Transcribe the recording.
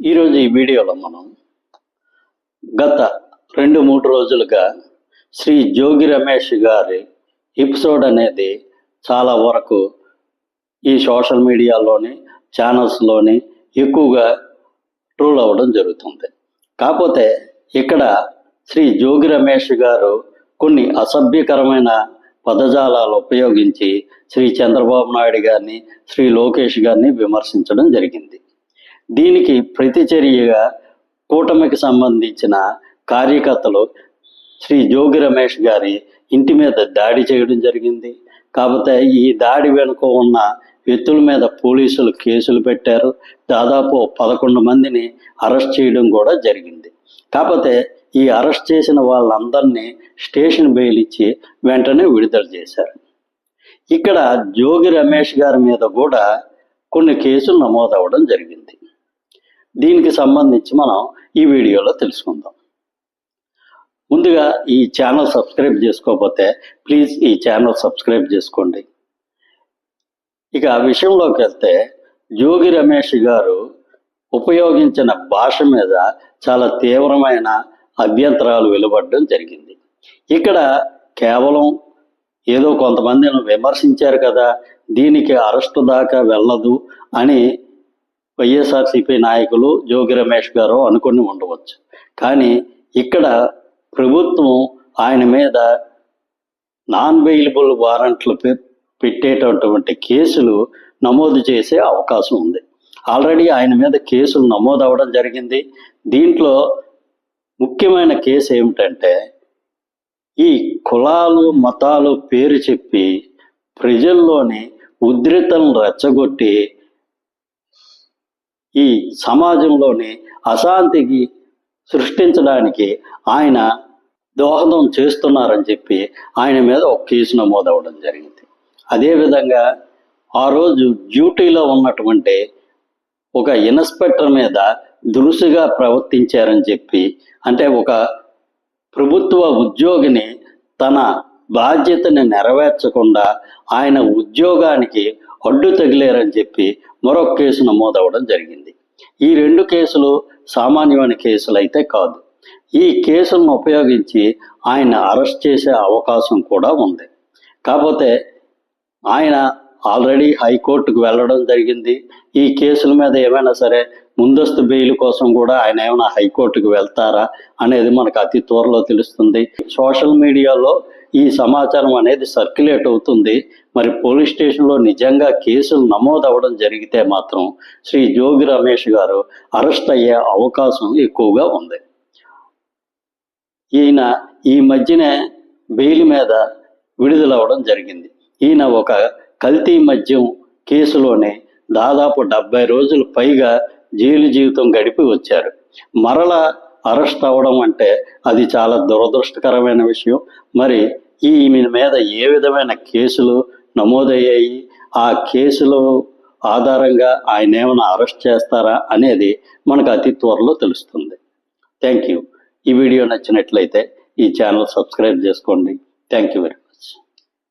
ఈరోజు ఈ వీడియోలో మనం గత రెండు మూడు రోజులుగా శ్రీ జోగి రమేష్ గారి ఎపిసోడ్ అనేది చాలా వరకు ఈ సోషల్ మీడియాలోని ఛానల్స్లోని ఎక్కువగా ట్రోల్ అవ్వడం జరుగుతుంది. కాకపోతే ఇక్కడ శ్రీ జోగి రమేష్ గారు కొన్ని అసభ్యకరమైన పదజాలాలు ఉపయోగించి శ్రీ చంద్రబాబు నాయుడు గారిని శ్రీ లోకేష్ గారిని విమర్శించడం జరిగింది. దీనికి ప్రతిచర్యగా కూటమికి సంబంధించిన కార్యకర్తలు శ్రీ జోగి రమేష్ గారి ఇంటి మీద దాడి చేయడం జరిగింది. కాకపోతే ఈ దాడి వెనుక ఉన్న వ్యక్తుల మీద పోలీసులు కేసులు పెట్టారు. దాదాపు పదకొండు మందిని అరెస్ట్ చేయడం కూడా జరిగింది. కాకపోతే ఈ అరెస్ట్ చేసిన వాళ్ళందరినీ స్టేషన్ బెయిల్ ఇచ్చి వెంటనే విడుదల చేశారు. ఇక్కడ జోగి రమేష్ గారి మీద కూడా కొన్ని కేసులు నమోదవడం జరిగింది. దీనికి సంబంధించి మనం ఈ వీడియోలో తెలుసుకుందాం. ముందుగా ఈ ఛానల్ సబ్స్క్రైబ్ చేసుకోకపోతే ప్లీజ్ ఈ ఛానల్ సబ్స్క్రైబ్ చేసుకోండి. ఇక ఆ విషయంలోకి వెళ్తే జోగి రమేష్ గారు ఉపయోగించిన భాష మీద చాలా తీవ్రమైన అభ్యంతరాలు వెలువడడం జరిగింది. ఇక్కడ కేవలం ఏదో కొంతమందిని విమర్శించారు కదా దీనికి అరెస్టు దాకా వెళ్ళదు అని వైఎస్ఆర్సీపీ నాయకులు జోగి రమేష్ గారు అనుకుని ఉండవచ్చు. కానీ ఇక్కడ ప్రభుత్వం ఆయన మీద నాన్ వెయిలబుల్ వారెంట్లు పె- పెట్టేటటువంటి కేసులు నమోదు చేసే అవకాశం ఉంది. ఆల్రెడీ ఆయన మీద కేసులు నమోదు అవ్వడం జరిగింది. దీంట్లో ముఖ్యమైన కేసు ఏమిటంటే ఈ కులాలు మతాలు పేరు చెప్పి ప్రజల్లోని ఉద్రితలను రెచ్చగొట్టి ఈ సమాజంలోని అశాంతికి సృష్టించడానికి ఆయన దోహదం చేస్తున్నారని చెప్పి ఆయన మీద ఒక కేసు నమోదవడం జరిగింది. అదేవిధంగా ఆ రోజు డ్యూటీలో ఉన్నటువంటి ఒక ఇన్స్పెక్టర్ మీద దురుసుగా ప్రవర్తించారని చెప్పి అంటే ఒక ప్రభుత్వ ఉద్యోగిని తన బాధ్యతని నెరవేర్చకుండా ఆయన ఉద్యోగానికి అడ్డు తగిలేరని చెప్పి మరొక కేసు నమోదవడం జరిగింది. ఈ రెండు కేసులు సామాన్యమైన కేసులు అయితే కాదు. ఈ కేసులను ఉపయోగించి ఆయన అరెస్ట్ చేసే అవకాశం కూడా ఉంది. కాకపోతే ఆయన ఆల్రెడీ హైకోర్టుకు వెళ్ళడం జరిగింది. ఈ కేసుల మీద ఏమైనా సరే ముందస్తు బెయిల్ కోసం కూడా ఆయన ఏమైనా హైకోర్టుకు వెళ్తారా అనేది మనకు అతి త్వరలో తెలుస్తుంది. సోషల్ మీడియాలో ఈ సమాచారం అనేది సర్క్యులేట్ అవుతుంది. మరి పోలీస్ స్టేషన్లో నిజంగా కేసులు నమోదు అవ్వడం జరిగితే మాత్రం శ్రీ జోగి రమేష్ గారు అరెస్ట్ అయ్యే అవకాశం ఎక్కువగా ఉంది. ఈయన ఈ మధ్యనే బెయిల్ మీద విడుదలవ్వడం జరిగింది. ఈయన ఒక కల్తీ మద్యం కేసులోనే దాదాపు డెబ్బై రోజులు పైగా జైలు జీవితం గడిపి వచ్చారు. మరలా అరెస్ట్ అవ్వడం అంటే అది చాలా దురదృష్టకరమైన విషయం. మరి ఈయన మీద ఏ విధమైన కేసులు నమోదయ్యాయి? ఆ కేసులు ఆధారంగా ఆయన ఏమైనా అరెస్ట్ చేస్తారా అనేది మనకు అతి త్వరలో తెలుస్తుంది. థ్యాంక్ యూ ఈ వీడియో నచ్చినట్లయితే ఈ ఛానల్ సబ్స్క్రైబ్ చేసుకోండి. Thank you very